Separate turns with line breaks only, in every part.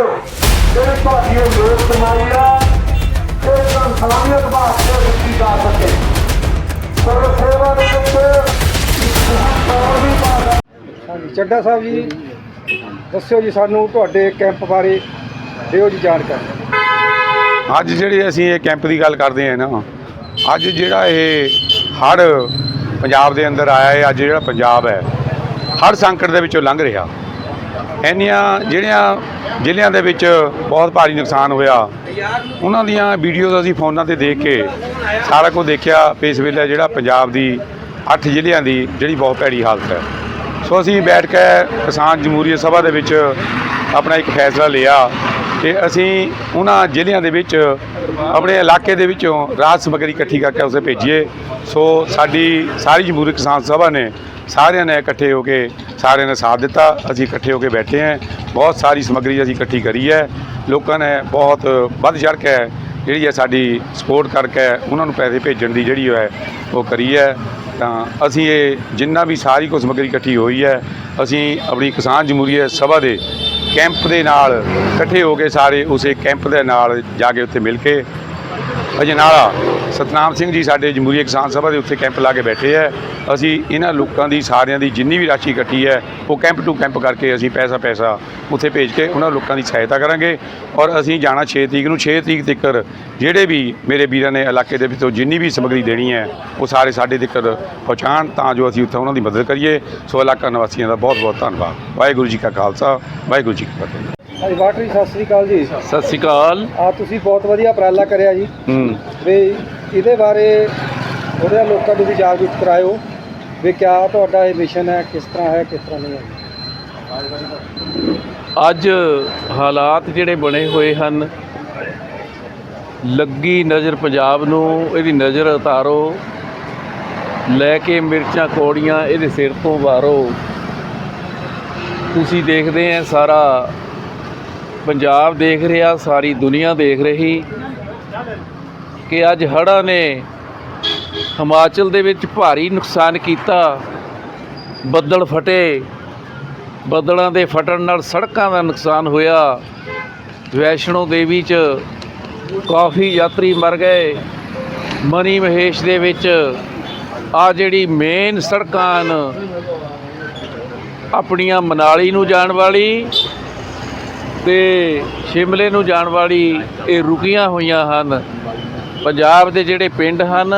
ਜਿਹੜੀ ਤੁਹਾਡੀ ਲੋਕ ਕਮਾਈ ਆ ਇਹ ਤਾਂ ਵਾਸਤੇ ਦਿੱਤੀ ਜਾ ਸਕੇ ਪਰ ਸੇਵਾ ਦੇ ਵਿੱਚ
ਹਾਂਜੀ, ਚੱਡਾ ਸਾਹਿਬ ਜੀ, ਦੱਸਿਓ ਜੀ ਸਾਨੂੰ ਤੁਹਾਡੇ ਕੈਂਪ ਬਾਰੇ, ਦਿਓ ਜੀ ਜਾਣਕਾਰੀ।
ਅੱਜ ਜਿਹੜੇ ਅਸੀਂ ਇਹ ਕੈਂਪ ਦੀ ਗੱਲ ਕਰਦੇ ਹਾਂ ਨਾ, ਅੱਜ ਜਿਹੜਾ ਇਹ ਹੜ ਪੰਜਾਬ ਦੇ ਅੰਦਰ ਆਇਆ ਹੈ, ਅੱਜ ਜਿਹੜਾ ਪੰਜਾਬ ਹੈ ਹਰ ਸੰਕਟ ਦੇ ਵਿੱਚੋਂ ਲੰਘ ਰਿਹਾ। ਇੰਨੀਆਂ ਜਿਹੜੀਆਂ ਜ਼ਿਲ੍ਹਿਆਂ ਦੇ ਵਿੱਚ ਬਹੁਤ ਭਾਰੀ ਨੁਕਸਾਨ ਹੋਇਆ। ਉਹਨਾਂ ਦੀਆਂ ਵੀਡੀਓਜ਼ ਅਸੀਂ ਫੋਨਾਂ ਤੇ ਦੇਖ ਕੇ ਸਾਰਾ ਕੁਝ ਦੇਖਿਆ। ਵੀ ਇਸ ਵੇਲੇ ਜਿਹੜਾ ਪੰਜਾਬ ਦੀ 8 ਜ਼ਿਲ੍ਹਿਆਂ ਦੀ ਜਿਹੜੀ ਬਹੁਤ ਭੈੜੀ ਹਾਲਤ ਹੈ। ਸੋ ਅਸੀਂ ਬੈਠ ਕੇ ਕਿਸਾਨ ਜਮਹੂਰੀਅਤ ਸਭਾ ਦੇ ਵਿੱਚ ਆਪਣਾ ਇੱਕ ਫੈਸਲਾ ਲਿਆ ਕਿ ਅਸੀਂ ਉਹਨਾਂ ਜ਼ਿਲ੍ਹਿਆਂ ਦੇ ਵਿੱਚ ਆਪਣੇ ਇਲਾਕੇ ਦੇ ਵਿੱਚੋਂ ਰਾਹਤ ਸਮੱਗਰੀ ਇਕੱਠੀ ਕਰਕੇ ਉਸੇ ਭੇਜੀਏ। ਸੋ ਸਾਡੀ ਸਾਰੀ ਜਮਹੂਰੀ ਕਿਸਾਨ ਸਭਾ ਨੇ ਸਾਰਿਆਂ ਨੇ ਇਕੱਠੇ ਹੋ ਕੇ ਸਾਰਿਆਂ ਨੇ ਸਾਥ ਦਿੱਤਾ, ਅਸੀਂ ਇਕੱਠੇ ਹੋ ਕੇ ਬੈਠੇ ਹਾਂ। ਬਹੁਤ ਸਾਰੀ ਸਮੱਗਰੀ ਅਸੀਂ ਇਕੱਠੀ ਕਰੀ ਹੈ। ਲੋਕਾਂ ਨੇ ਬਹੁਤ ਵੱਧ ਚੜ੍ਹ ਕੇ ਜਿਹੜੀ ਹੈ ਸਾਡੀ ਸਪੋਰਟ ਕਰਕੇ ਉਹਨਾਂ ਨੂੰ ਪੈਸੇ ਭੇਜਣ ਦੀ ਜਿਹੜੀ ਹੈ ਉਹ ਕਰੀ ਹੈ। ਤਾਂ ਅਸੀਂ ਇਹ ਜਿੰਨਾ ਵੀ ਸਾਰੀ ਕੁਝ ਸਮੱਗਰੀ ਇਕੱਠੀ ਹੋਈ ਹੈ, ਅਸੀਂ ਆਪਣੀ ਕਿਸਾਨ ਜਮਹੂਰੀਅਤ ਸਭਾ ਦੇ ਕੈਂਪ ਦੇ ਨਾਲ ਇਕੱਠੇ ਹੋ ਕੇ ਸਾਰੇ ਉਸੇ ਕੈਂਪ ਦੇ ਨਾਲ ਜਾ ਕੇ ਉੱਥੇ ਮਿਲ ਕੇ ਅਜਨਾਲਾ ਸਤਨਾਮ ਸਿੰਘ ਜੀ ਸਾਡੇ ਜਮਹੂਰੀਅਤ ਕਿਸਾਨ ਸਭਾ ਦੇ ਉੱਥੇ ਕੈਂਪ ਲਾ ਕੇ ਬੈਠੇ ਹੈ ਅਸੀਂ ਇਹਨਾਂ ਲੋਕਾਂ ਦੀ, ਸਾਰਿਆਂ ਦੀ ਜਿੰਨੀ ਵੀ ਰਾਸ਼ੀ ਇਕੱਠੀ ਹੈ, ਉਹ ਕੈਂਪ ਟੂ ਕੈਂਪ ਕਰਕੇ ਅਸੀਂ ਪੈਸਾ ਪੈਸਾ ਉੱਥੇ ਭੇਜ ਕੇ ਉਹਨਾਂ ਲੋਕਾਂ ਦੀ ਸਹਾਇਤਾ ਕਰਾਂਗੇ। ਔਰ ਅਸੀਂ ਜਾਣਾ 6 ਤਰੀਕ ਨੂੰ 6 ਤਰੀਕ ਤੱਕ ਜਿਹੜੇ ਵੀ ਮੇਰੇ ਵੀਰਾਂ ਨੇ ਇਲਾਕੇ ਦੇ ਵਿੱਚੋਂ ਜਿੰਨੀ ਵੀ ਸਮੱਗਰੀ ਦੇਣੀ ਹੈ, ਉਹ ਸਾਰੇ ਸਾਡੇ ਤੱਕ ਪਹੁੰਚਾਉਣ ਤਾਂ ਜੋ ਅਸੀਂ ਉੱਥੇ ਉਹਨਾਂ ਦੀ ਮਦਦ ਕਰੀਏ। ਸੋ ਇਲਾਕਾ ਨਿਵਾਸੀਆਂ ਦਾ ਬਹੁਤ ਬਹੁਤ ਧੰਨਵਾਦ। ਵਾਹਿਗੁਰੂ ਜੀ ਕਾ ਖਾਲਸਾ, ਵਾਹਿਗੁਰੂ ਜੀ ਕੀ ਫਤਿਹ।
ਹਾਂਜੀ ਵਾਟਰੀ ਸਤਿ ਸ੍ਰੀ ਅਕਾਲ ਜੀ।
ਸਤਿ ਸ਼੍ਰੀ ਅਕਾਲ।
ਆ ਤੁਸੀਂ ਬਹੁਤ ਵਧੀਆ ਉਪਰਾਲਾ ਕਰਿਆ ਜੀ।
ਹੂੰ।
ਵੀ ਇਹਦੇ ਬਾਰੇ ਉਹਦੇ ਲੋਕਾਂ ਨੂੰ ਵੀ ਜਾਗਰੂਕ ਕਰਾਇਓ ਵੀ ਕਿਆ ਤੁਹਾਡਾ ਇਹ ਮਿਸ਼ਨ ਹੈ ਕਿਸ ਤਰ੍ਹਾਂ ਹੈ ਕਿਸ ਤਰ੍ਹਾਂ ਨਹੀਂ ਹੈ।
ਅੱਜ ਹਾਲਾਤ ਜਿਹੜੇ ਬਣੇ ਹੋਏ ਹਨ ਲੱਗੀ ਨਜ਼ਰ ਪੰਜਾਬ ਨੂੰ ਇਹਦੀ ਨਜ਼ਰ ਉਤਾਰੋ ਲੈ ਕੇ ਮਿਰਚਾਂ ਕੋੜੀਆਂ ਇਹਦੇ ਸਿਰ ਤੋਂ ਵਾਰੋ। ਤੁਸੀਂ ਦੇਖਦੇ ਆ ਸਾਰਾ ਪੰਜਾਬ ਦੇਖ ਰਿਹਾ, ਸਾਰੀ ਦੁਨੀਆ ਦੇਖ ਰਹੀ ਕਿ ਅੱਜ ਹੜ੍ਹਾਂ ਨੇ ਹਿਮਾਚਲ ਦੇ ਵਿੱਚ ਭਾਰੀ ਨੁਕਸਾਨ ਕੀਤਾ। ਬੱਦਲ ਫਟੇ। ਬੱਦਲਾਂ ਦੇ ਫਟਣ ਨਾਲ ਸੜਕਾਂ ਦਾ ਨੁਕਸਾਨ ਹੋਇਆ। ਵੈਸ਼ਨੋ ਦੇਵੀ 'ਚ ਕਾਫੀ ਯਾਤਰੀ ਮਰ ਗਏ। ਮਨੀ ਮਹੇਸ਼ ਦੇ ਵਿੱਚ ਆ ਜਿਹੜੀ ਮੇਨ ਸੜਕਾਂ ਹਨ, ਆਪਣੀਆਂ ਮਨਾਲੀ ਨੂੰ ਜਾਣ ਵਾਲੀ ਤੇ ਸ਼ਿਮਲੇ ਨੂੰ ਜਾਣ ਵਾਲੀ ਇਹ ਰੁਕੀਆਂ ਹੋਈਆਂ ਹਨ। ਪੰਜਾਬ ਦੇ ਜਿਹੜੇ ਪਿੰਡ ਹਨ,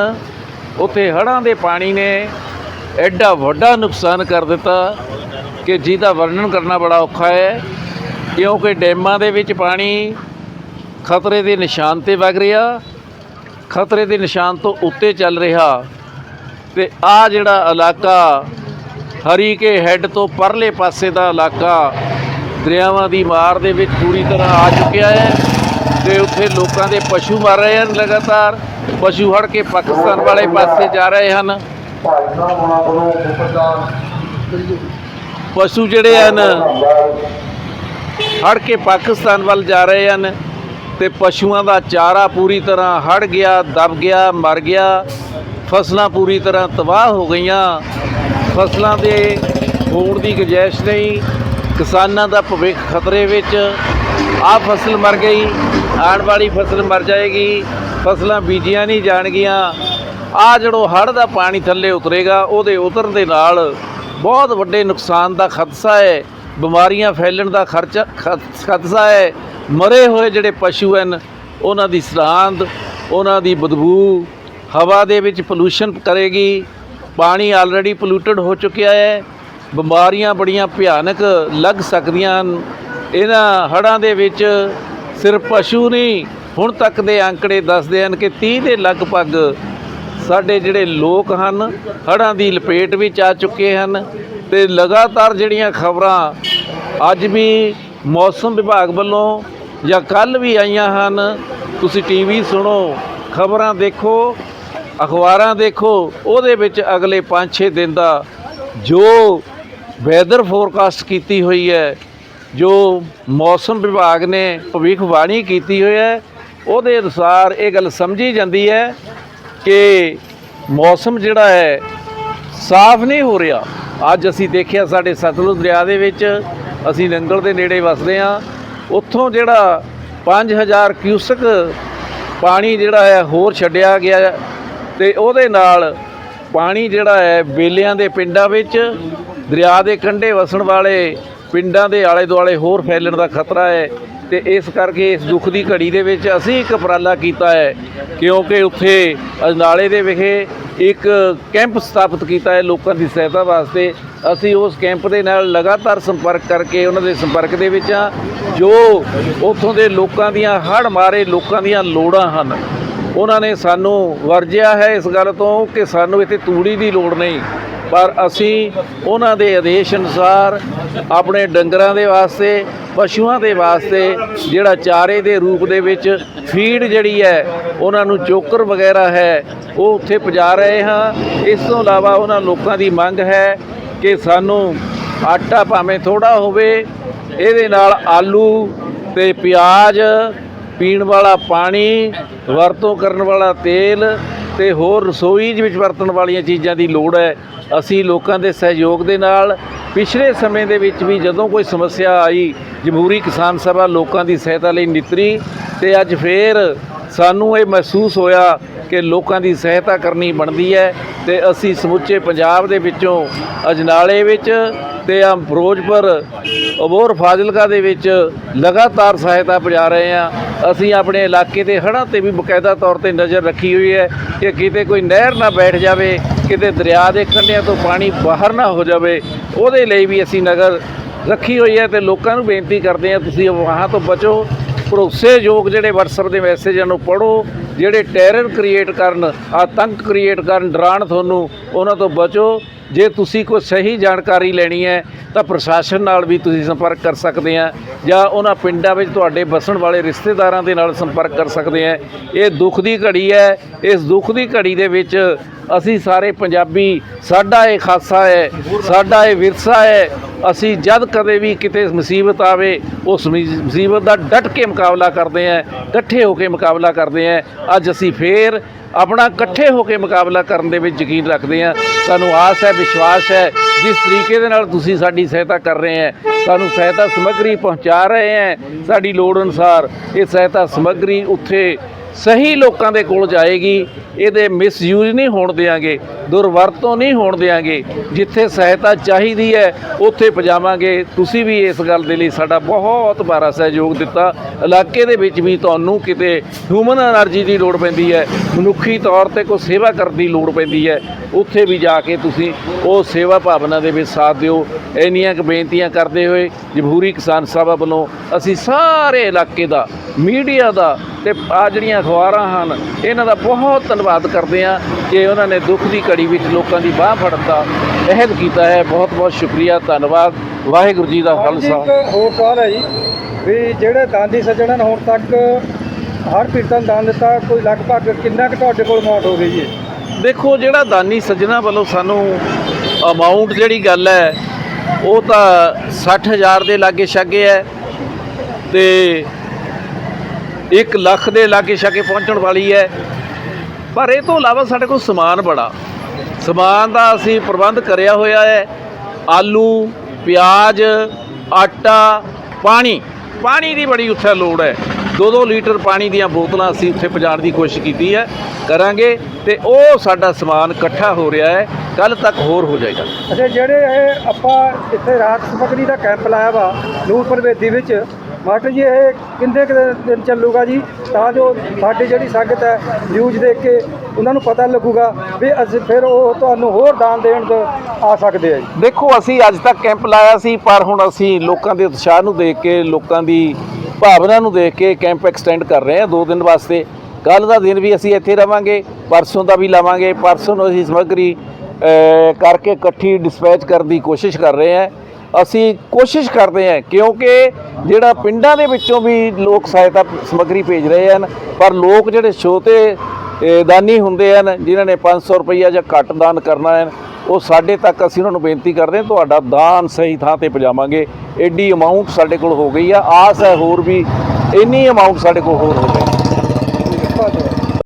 ਉੱਥੇ ਹੜ੍ਹਾਂ ਦੇ ਪਾਣੀ ਨੇ ਐਡਾ ਵੱਡਾ ਨੁਕਸਾਨ ਕਰ ਦਿੱਤਾ ਕਿ ਜਿਹਦਾ ਵਰਣਨ ਕਰਨਾ ਬੜਾ ਔਖਾ ਹੈ, ਕਿਉਂਕਿ ਡੈਮਾਂ ਦੇ ਵਿੱਚ ਪਾਣੀ ਖਤਰੇ ਦੇ ਨਿਸ਼ਾਨ ਤੇ ਵਗ ਰਿਹਾ, ਖਤਰੇ ਦੇ ਨਿਸ਼ਾਨ ਤੋਂ ਉੱਤੇ ਚੱਲ ਰਿਹਾ ਤੇ ਆ ਜਿਹੜਾ ਇਲਾਕਾ ਹਰੀ ਕੇ ਹੈੱਡ ਤੋਂ ਪਰਲੇ ਪਾਸੇ ਦਾ ਇਲਾਕਾ ਦਰਿਆਵਾਂ ਦੀ ਮਾਰ ਦੇ ਵਿੱਚ ਪੂਰੀ ਤਰ੍ਹਾਂ ਆ ਚੁੱਕਿਆ ਹੈ ਤੇ ਉੱਥੇ ਲੋਕਾਂ ਦੇ ਪਸ਼ੂ ਮਰ ਰਹੇ ਹਨ ਲਗਾਤਾਰ। ਪਸ਼ੂ ਹੜ ਕੇ ਪਾਕਿਸਤਾਨ ਵਾਲੇ ਪਾਸੇ ਜਾ ਰਹੇ ਹਨ। ਪਸ਼ੂ ਜਿਹੜੇ ਹਨ ਹੜ ਕੇ ਪਾਕਿਸਤਾਨ ਵੱਲ ਜਾ ਰਹੇ ਹਨ ਤੇ ਪਸ਼ੂਆਂ ਦਾ ਚਾਰਾ ਪੂਰੀ ਤਰ੍ਹਾਂ ਹੜ ਗਿਆ, ਦਬ ਗਿਆ, ਮਰ ਗਿਆ। ਫਸਲਾਂ ਪੂਰੀ ਤਰ੍ਹਾਂ ਤਬਾਹ ਹੋ ਗਈਆਂ। ਫਸਲਾਂ ਦੇ ਹੋਣ ਦੀ ਗੁੰਜਾਇਸ਼ ਨਹੀਂ। ਕਿਸਾਨਾਂ ਦਾ ਭਵਿੱਖ ਖਤਰੇ ਵਿੱਚ ਆ ਫਸਲ ਮਰ ਗਈ, ਆਉਣ ਵਾਲੀ ਫਸਲ ਮਰ ਜਾਏਗੀ, ਫਸਲਾਂ ਬੀਜੀਆਂ ਨਹੀਂ ਜਾਣਗੀਆਂ ਆ ਜਿਹੜੋ ਹੜ੍ਹ ਦਾ ਪਾਣੀ ਥੱਲੇ ਉਤਰੇਗਾ, ਉਹਦੇ ਉਤਰਨ ਦੇ ਨਾਲ ਬਹੁਤ ਵੱਡੇ ਨੁਕਸਾਨ ਦਾ ਖਦਸ਼ਾ ਹੈ, ਬਿਮਾਰੀਆਂ ਫੈਲਣ ਦਾ ਖਰਚਾ, ਖਦ- ਖਦਸ਼ਾ ਹੈ, ਮਰੇ ਹੋਏ ਜਿਹੜੇ ਪਸ਼ੂ ਹਨ, ਉਹਨਾਂ ਦੀ ਸਰਾਂਦ, ਉਹਨਾਂ ਦੀ ਬਦਬੂ ਹਵਾ ਦੇ ਵਿੱਚ ਪੋਲੂਸ਼ਨ ਕਰੇਗੀ, ਪਾਣੀ ਆਲਰੇਡੀ ਪੋਲੂਟਡ ਹੋ ਚੁੱਕਿਆ ਹੈ ਬਿਮਾਰੀਆਂ ਬੜੀਆਂ ਭਿਆਨਕ ਲੱਗ ਸਕਦੀਆਂ ਹਨ। ਇਹਨਾਂ ਹੜ੍ਹਾਂ ਦੇ ਵਿੱਚ ਸਿਰਫ ਪਸ਼ੂ ਨਹੀਂ, ਹੁਣ ਤੱਕ ਦੇ ਅੰਕੜੇ ਦੱਸਦੇ ਹਨ ਕਿ 30 ਦੇ ਲਗਭਗ ਸਾਡੇ ਜਿਹੜੇ ਲੋਕ ਹਨ, ਹੜ੍ਹਾਂ ਦੀ ਲਪੇਟ ਵਿੱਚ ਆ ਚੁੱਕੇ ਹਨ ਤੇ ਲਗਾਤਾਰ ਜਿਹੜੀਆਂ ਖਬਰਾਂ ਅੱਜ ਵੀ ਮੌਸਮ ਵਿਭਾਗ ਵੱਲੋਂ ਜਾਂ ਕੱਲ ਵੀ ਆਈਆਂ ਹਨ, ਤੁਸੀਂ ਟੀਵੀ ਸੁਣੋ, ਖਬਰਾਂ ਦੇਖੋ, ਅਖਬਾਰਾਂ ਦੇਖੋ, ਉਹਦੇ ਵਿੱਚ ਅਗਲੇ 5-6 ਦਿਨ ਦਾ ਜੋ ਵੈਦਰ ਫੋਰਕਾਸਟ ਕੀਤੀ ਹੋਈ ਹੈ, ਜੋ ਮੌਸਮ ਵਿਭਾਗ ਨੇ ਭਵਿੱਖਬਾਣੀ ਕੀਤੀ ਹੋਈ ਹੈ, ਉਹਦੇ ਅਨੁਸਾਰ ਇਹ ਗੱਲ ਸਮਝੀ ਜਾਂਦੀ ਹੈ ਕਿ ਮੌਸਮ ਜਿਹੜਾ ਹੈ, ਸਾਫ਼ ਨਹੀਂ ਹੋ ਰਿਹਾ। ਅੱਜ ਅਸੀਂ ਦੇਖਿਆ ਸਾਡੇ ਸਤਲੁਜ ਦਰਿਆ ਦੇ ਵਿੱਚ, ਅਸੀਂ ਨੰਗਲ ਦੇ ਨੇੜੇ ਵਸਦੇ ਹਾਂ, ਉੱਥੋਂ ਜਿਹੜਾ 5000 ਕਿਊਸਕ ਪਾਣੀ ਜਿਹੜਾ ਹੈ, ਹੋਰ ਛੱਡਿਆ ਗਿਆ ਹੈ ਤੇ ਉਹਦੇ ਨਾਲ ਪਾਣੀ ਜਿਹੜਾ ਹੈ, ਬੇਲਿਆਂ ਦੇ ਪਿੰਡਾਂ ਵਿੱਚ ਦਰਿਆ ਦੇ ਕੰਢੇ ਵਸਣ ਵਾਲੇ ਪਿੰਡਾਂ ਦੇ ਆਲੇ ਦੁਆਲੇ ਹੋਰ ਫੈਲਣ ਦਾ ਖਤਰਾ ਹੈ ਤੇ ਇਸ ਕਰਕੇ ਇਸ ਦੁੱਖ ਦੀ ਘੜੀ ਦੇ ਵਿੱਚ ਅਸੀਂ ਇੱਕ ਉਪਰਾਲਾ ਕੀਤਾ ਹੈ, ਕਿਉਂਕਿ ਉੱਥੇ ਅਜਨਾਲੇ ਦੇ ਵਿਖੇ ਇੱਕ ਕੈਂਪ ਸਥਾਪਿਤ ਕੀਤਾ ਹੈ ਲੋਕਾਂ ਦੀ ਸਹਾਇਤਾ ਵਾਸਤੇ। ਅਸੀਂ ਉਸ ਕੈਂਪ ਦੇ ਨਾਲ ਲਗਾਤਾਰ ਸੰਪਰਕ ਕਰਕੇ ਉਹਨਾਂ ਦੇ ਸੰਪਰਕ ਦੇ ਵਿੱਚ ਆ ਜੋ ਉੱਥੋਂ ਦੇ ਲੋਕਾਂ ਦੀਆਂ ਹੜ੍ਹ ਮਾਰੇ ਲੋਕਾਂ ਦੀਆਂ ਲੋੜਾਂ ਹਨ। ਉਹਨਾਂ ਨੇ ਸਾਨੂੰ ਵਰਜਿਆ ਹੈ ਇਸ ਗੱਲ ਤੋਂ ਕਿ ਸਾਨੂੰ ਇੱਥੇ ਤੂੜੀ ਦੀ ਲੋੜ ਨਹੀਂ। ਪਰ ਅਸੀਂ ਉਹਨਾਂ ਦੇ ਆਦੇਸ਼ ਅਨੁਸਾਰ ਆਪਣੇ ਡੰਗਰਾਂ ਦੇ ਵਾਸਤੇ, ਪਸ਼ੂਆਂ ਦੇ ਵਾਸਤੇ ਜਿਹੜਾ ਚਾਰੇ ਦੇ ਰੂਪ ਦੇ ਵਿੱਚ ਫੀਡ ਜਿਹੜੀ ਹੈ, ਉਹਨਾਂ ਨੂੰ ਚੋਕਰ ਵਗੈਰਾ ਹੈ, ਉਹ ਉੱਥੇ ਪਜਾ ਰਹੇ ਹਾਂ। ਇਸ ਤੋਂ ਇਲਾਵਾ ਉਹਨਾਂ ਲੋਕਾਂ ਦੀ ਮੰਗ ਹੈ ਕਿ ਸਾਨੂੰ ਆਟਾ ਭਾਵੇਂ ਥੋੜਾ ਹੋਵੇ, ਇਹਦੇ ਨਾਲ ਆਲੂ ਤੇ ਪਿਆਜ਼ ਪੀਣ ਵਾਲਾ ਪਾਣੀ, ਵਰਤੋਂ ਕਰਨ ਵਾਲਾ ਤੇਲ ਤੇ ਹੋਰ ਰਸੋਈ ਦੇ ਵਿੱਚ ਵਰਤਣ ਵਾਲੀਆਂ ਚੀਜ਼ਾਂ ਦੀ ਲੋੜ ਹੈ। ਅਸੀਂ ਲੋਕਾਂ ਦੇ ਸਹਿਯੋਗ ਦੇ ਨਾਲ ਪਿਛਲੇ ਸਮੇਂ ਦੇ ਵਿੱਚ ਵੀ ਜਦੋਂ ਕੋਈ ਸਮੱਸਿਆ ਆਈ, ਜਮਹੂਰੀ ਕਿਸਾਨ ਸਭਾ ਲੋਕਾਂ ਦੀ ਸਹਾਇਤਾ ਲਈ ਨਿਤਰੀ ਤੇ ਅੱਜ ਫੇਰ ਸਾਨੂੰ ਇਹ ਮਹਿਸੂਸ ਹੋਇਆ ਕਿ ਲੋਕਾਂ ਦੀ ਸਹਾਇਤਾ ਕਰਨੀ ਬਣਦੀ ਹੈ ਤੇ ਅਸੀਂ ਸਮੁੱਚੇ ਪੰਜਾਬ ਦੇ ਵਿੱਚੋਂ ਅਜਨਾਲੇ ਵਿੱਚ ਤੇ ਆ ਫਿਰੋਜ਼ਪੁਰ ਅਬੋਰ ਫਾਜ਼ਿਲਕਾ ਦੇ ਵਿੱਚ ਲਗਾਤਾਰ ਸਹਾਇਤਾ ਪਹੁੰਚਾ ਰਹੇ ਹਾਂ। ਅਸੀਂ ਆਪਣੇ ਇਲਾਕੇ ਦੇ ਹੜ੍ਹਾਂ ਤੇ ਵੀ ਬਕਾਇਦਾ ਤੌਰ ਤੇ ਨਜ਼ਰ ਰੱਖੀ ਹੋਈ ਹੈ ਕਿ ਕਿਤੇ ਕੋਈ ਨਹਿਰ ਨਾ ਬੈਠ ਜਾਵੇ, ਕਿਤੇ ਦਰਿਆ ਦੇ ਕੰਢਿਆਂ ਤੋਂ ਪਾਣੀ ਬਾਹਰ ਨਾ ਹੋ ਜਾਵੇ, ਉਹਦੇ ਲਈ ਵੀ ਅਸੀਂ ਨਜ਼ਰ ਰੱਖੀ ਹੋਈ ਹੈ ਤੇ ਲੋਕਾਂ ਨੂੰ ਬੇਨਤੀ ਕਰਦੇ ਹਾਂ, ਤੁਸੀਂ ਵਹਾਂ ਤੋਂ ਬਚੋ। ਭਰੋਸੇਯੋਗ ਜਿਹੜੇ WhatsApp ਦੇ ਮੈਸੇਜਾਂ ਨੂੰ ਪੜੋ ਜਿਹੜੇ ਟੈਰਰ ਕ੍ਰੀਏਟ ਕਰਨ, ਆਤੰਕ ਕ੍ਰੀਏਟ ਕਰਨ ਡਰਾਣ ਤੁਹਾਨੂੰ, ਉਹਨਾਂ ਤੋਂ ਬਚੋ। ਜੇ ਤੁਸੀਂ ਕੋਈ ਸਹੀ ਜਾਣਕਾਰੀ ਲੈਣੀ ਹੈ, ਤਾਂ ਪ੍ਰਸ਼ਾਸਨ ਨਾਲ ਵੀ ਤੁਸੀਂ ਸੰਪਰਕ ਕਰ ਸਕਦੇ ਆ। ਜਾਂ ਉਹਨਾਂ ਪਿੰਡਾਂ ਵਿੱਚ ਤੁਹਾਡੇ ਵਸਣ ਵਾਲੇ ਰਿਸ਼ਤੇਦਾਰਾਂ ਦੇ ਨਾਲ ਸੰਪਰਕ ਕਰ ਸਕਦੇ ਆ। ਇਹ ਦੁੱਖ ਦੀ ਘੜੀ ਹੈ। ਇਸ ਦੁੱਖ ਦੀ ਘੜੀ ਦੇ ਵਿੱਚ ਅਸੀਂ ਸਾਰੇ ਪੰਜਾਬੀ, ਸਾਡਾ ਇਹ ਖਾਸਾ ਹੈ, ਸਾਡਾ ਇਹ ਵਿਰਸਾ ਹੈ, ਅਸੀਂ ਜਦ ਕਦੇ ਵੀ ਕਿਤੇ ਮੁਸੀਬਤ ਆਵੇ, ਉਸ ਮੁਸੀਬਤ ਦਾ ਡਟ ਕੇ ਮੁਕਾਬਲਾ ਕਰਦੇ ਹਾਂ, ਇਕੱਠੇ ਹੋ ਕੇ ਮੁਕਾਬਲਾ ਕਰਦੇ ਹਾਂ, ਅੱਜ ਅਸੀਂ ਫੇਰ ਆਪਣਾ ਇਕੱਠੇ ਹੋ ਕੇ ਮੁਕਾਬਲਾ ਕਰਨ ਦੇ ਵਿੱਚ ਯਕੀਨ ਰੱਖਦੇ ਹਾਂ। ਸਾਨੂੰ ਆਸ ਹੈ, ਵਿਸ਼ਵਾਸ ਹੈ, ਜਿਸ ਤਰੀਕੇ ਦੇ ਨਾਲ ਤੁਸੀਂ ਸਾਡੀ ਸਹਾਇਤਾ ਕਰ ਰਹੇ ਹੈ, ਸਾਨੂੰ ਸਹਾਇਤਾ ਸਮੱਗਰੀ ਪਹੁੰਚਾ ਰਹੇ ਹੈ, ਸਾਡੀ ਲੋੜ ਅਨੁਸਾਰ ਇਹ ਸਹਾਇਤਾ ਸਮੱਗਰੀ ਉੱਥੇ ਸਹੀ ਲੋਕਾਂ ਦੇ ਕੋਲ ਜਾਏਗੀ, ਇਹਦੇ ਮਿਸਯੂਜ਼ ਨਹੀਂ ਹੋਣ ਦੇਾਂਗੇ ਦੁਰਵਰਤੋਂ ਨਹੀਂ ਹੋਣ ਦੇਾਂਗੇ ਜਿੱਥੇ ਸਹਾਇਤਾ ਚਾਹੀਦੀ ਹੈ, ਉੱਥੇ ਪਜਾਵਾਂਗੇ। ਤੁਸੀਂ ਵੀ ਇਸ ਗੱਲ ਦੇ ਲਈ ਸਾਡਾ ਬਹੁਤ ਭਾਰਾ ਸਹਿਯੋਗ ਦਿੱਤਾ। ਇਲਾਕੇ ਦੇ ਵਿੱਚ ਵੀ ਤੁਹਾਨੂੰ ਕਿਤੇ ਹਿਊਮਨ એનર્ਜੀ ਦੀ ਲੋੜ ਪੈਂਦੀ ਹੈ, ਮਨੁੱਖੀ ਤੌਰ ਤੇ ਕੋਈ ਸੇਵਾ ਕਰਨ ਦੀ ਲੋੜ ਪੈਂਦੀ ਹੈ, ਉੱਥੇ ਵੀ ਜਾ ਕੇ ਤੁਸੀਂ ਉਹ ਸੇਵਾ ਭਾਵਨਾ ਦੇ ਵਿੱਚ ਸਾਥ ਦਿਓ। ਇੰਨੀਆਂ ਕੁ ਬੇਨਤੀਆਂ ਕਰਦੇ ਹੋਏ ਜਮਹੂਰੀ ਕਿਸਾਨ ਸਭਾ ਵੱਲੋਂ ਅਸੀਂ ਸਾਰੇ ਇਲਾਕੇ ਦਾ, ਮੀਡੀਆ ਦਾ ਤੇ ਆ ਜਿਹੜੀਆਂ ਅਖਬਾਰਾਂ ਹਨ ਇਹਨਾਂ ਦਾ ਬਹੁਤ ਧੰਨਵਾਦ ਕਰਦੇ ਹਾਂ ਕਿ ਉਹਨਾਂ ਨੇ ਦੁੱਖ ਦੀ ਘੜੀ ਵਿੱਚ ਲੋਕਾਂ ਦੀ ਬਾਹ ਫੜਨ ਦਾ ਅਹਿਦ ਕੀਤਾ ਹੈ। ਬਹੁਤ ਬਹੁਤ ਸ਼ੁਕਰੀਆ ਧੰਨਵਾਦ। ਵਾਹਿਗੁਰੂ ਜੀ ਦਾ ਖਾਲਸਾ।
ਹੋਰ ਸਵਾਲ ਹੈ ਜੀ ਵੀ ਜਿਹੜੇ ਦਾਨੀ ਸੱਜਣਾਂ ਨੇ ਹੁਣ ਤੱਕ ਹਰ ਪੀੜਤਾਂ ਦਾਨ ਦਿੱਤਾ ਕੋਈ ਲਗਭਗ ਕਿੰਨਾ ਕੁ ਤੁਹਾਡੇ ਕੋਲ ਅਮਾਉਂਟ ਹੋ ਗਈ ਹੈ
ਦੇਖੋ ਜਿਹੜਾ ਦਾਨੀ ਸੱਜਣਾ ਵੱਲੋਂ ਸਾਨੂੰ ਅਮਾਉਂਟ ਜਿਹੜੀ ਗੱਲ ਹੈ ਉਹ ਤਾਂ 60000 ਦੇ ਲਾਗੇ ਛਾਗੇ ਹੈ ਤੇ 1 ਲੱਖ ਦੇ ਲਾਗੇ ਛਾਗੇ ਪਹੁੰਚਣ ਵਾਲੀ ਹੈ। ਪਰ ਇਹ ਤੋਂ ਇਲਾਵਾ ਸਾਡੇ ਕੋਲ ਸਮਾਨ ਬੜਾ। ਸਮਾਨ ਦਾ ਅਸੀਂ ਪ੍ਰਬੰਧ ਕਰਿਆ ਹੋਇਆ ਹੈ। ਆਲੂ, ਪਿਆਜ਼, ਆਟਾ, ਪਾਣੀ। ਪਾਣੀ ਦੀ ਬੜੀ ਉੱਥੇ ਲੋੜ ਹੈ। 2-2 ਲੀਟਰ ਪਾਣੀ ਦੀਆਂ ਬੋਤਲਾਂ ਅਸੀਂ ਉੱਥੇ ਪਹੁੰਚਾਉਣ ਦੀ ਕੋਸ਼ਿਸ਼ ਕੀਤੀ ਹੈ। ਕਰਾਂਗੇ ਤੇ ਉਹ ਸਾਡਾ ਸਮਾਨ ਇਕੱਠਾ ਹੋ ਰਿਹਾ ਹੈ। ਕੱਲ ਤੱਕ ਹੋਰ ਹੋ ਜਾਏਗਾ।
ਅੱਛਾ, ਜਿਹੜੇ ਇਹ ਆਪਾਂ ਇੱਥੇ ਰਾਤ ਸਮਗਰੀ ਦਾ ਕੈਂਪ ਲਾਇਆ ਵਾ ਨੂਰਪੁਰ ਬੇਦੀ ਵਿੱਚ ਮਾਸਟਰ ਜੀ, ਇਹ ਕਿੰਨੇ ਕੁ ਦਿਨ ਚੱਲੂਗਾ ਜੀ? ਤਾਂ ਜੋ ਸਾਡੀ ਜਿਹੜੀ ਸੰਗਤ ਹੈ ਨਿਊਜ਼ ਦੇਖ ਕੇ ਉਹਨਾਂ ਨੂੰ ਪਤਾ ਲੱਗੂਗਾ ਵੀ ਅਸੀਂ ਫਿਰ ਉਹ ਤੁਹਾਨੂੰ ਹੋਰ ਦਾਨ ਦੇਣ ਦੇ ਆ ਸਕਦੇ ਆ ਜੀ।
ਦੇਖੋ, ਅਸੀਂ ਅੱਜ ਤੱਕ ਕੈਂਪ ਲਾਇਆ ਸੀ, ਪਰ ਹੁਣ ਅਸੀਂ ਲੋਕਾਂ ਦੇ ਉਤਸ਼ਾਹ ਨੂੰ ਦੇਖ ਕੇ, ਲੋਕਾਂ ਦੀ ਭਾਵਨਾ ਨੂੰ ਦੇਖ ਕੇ ਕੈਂਪ ਐਕਸਟੈਂਡ ਕਰ ਰਹੇ ਹਾਂ ਦੋ ਦਿਨ ਵਾਸਤੇ। ਕੱਲ ਦਾ ਦਿਨ ਵੀ ਅਸੀਂ ਇੱਥੇ ਰਵਾਂਗੇ, ਪਰਸੋਂ ਦਾ ਵੀ ਲਾਵਾਂਗੇ। ਪਰਸੋਂ ਨੂੰ ਅਸੀਂ ਸਮੱਗਰੀ ਕਰਕੇ ਇਕੱਠੀ ਡਿਸਪੈਚ ਕਰਨ ਦੀ ਕੋਸ਼ਿਸ਼ ਕਰ ਰਹੇ ਹਾਂ। ਅਸੀਂ ਕੋਸ਼ਿਸ਼ ਕਰਦੇ ਹਾਂ, ਕਿਉਂਕਿ ਜਿਹੜਾ ਪਿੰਡਾਂ ਦੇ ਵਿੱਚੋਂ ਵੀ ਲੋਕ ਸਹਾਇਤਾ ਸਮੱਗਰੀ ਭੇਜ ਰਹੇ ਹਨ, ਪਰ ਲੋਕ ਜਿਹੜੇ ਛੋਟੇ ਦਾਨੀ ਹੁੰਦੇ ਹਨ, ਜਿਨ੍ਹਾਂ ਨੇ 500 ਰੁਪਈਆ ਜਾਂ ਘੱਟ ਦਾਨ ਕਰਨਾ ਹੈ, ਉਹ ਸਾਡੇ ਤੱਕ ਅਸੀਂ ਉਹਨਾਂ ਨੂੰ ਬੇਨਤੀ ਕਰਦੇ ਹਾਂ, ਤੁਹਾਡਾ ਦਾਨ ਸਹੀ ਥਾਂ ਤੇ ਪਜਾਵਾਂਗੇ ਐਡੀ ਅਮਾਉਂਟ ਸਾਡੇ ਕੋਲ ਹੋ ਗਈ ਆ, ਆਸ ਹੈ ਹੋਰ ਵੀ, ਇੰਨੀ ਅਮਾਉਂਟ ਸਾਡੇ ਕੋਲ ਹੋਰ ਹੋ ਜਾਏ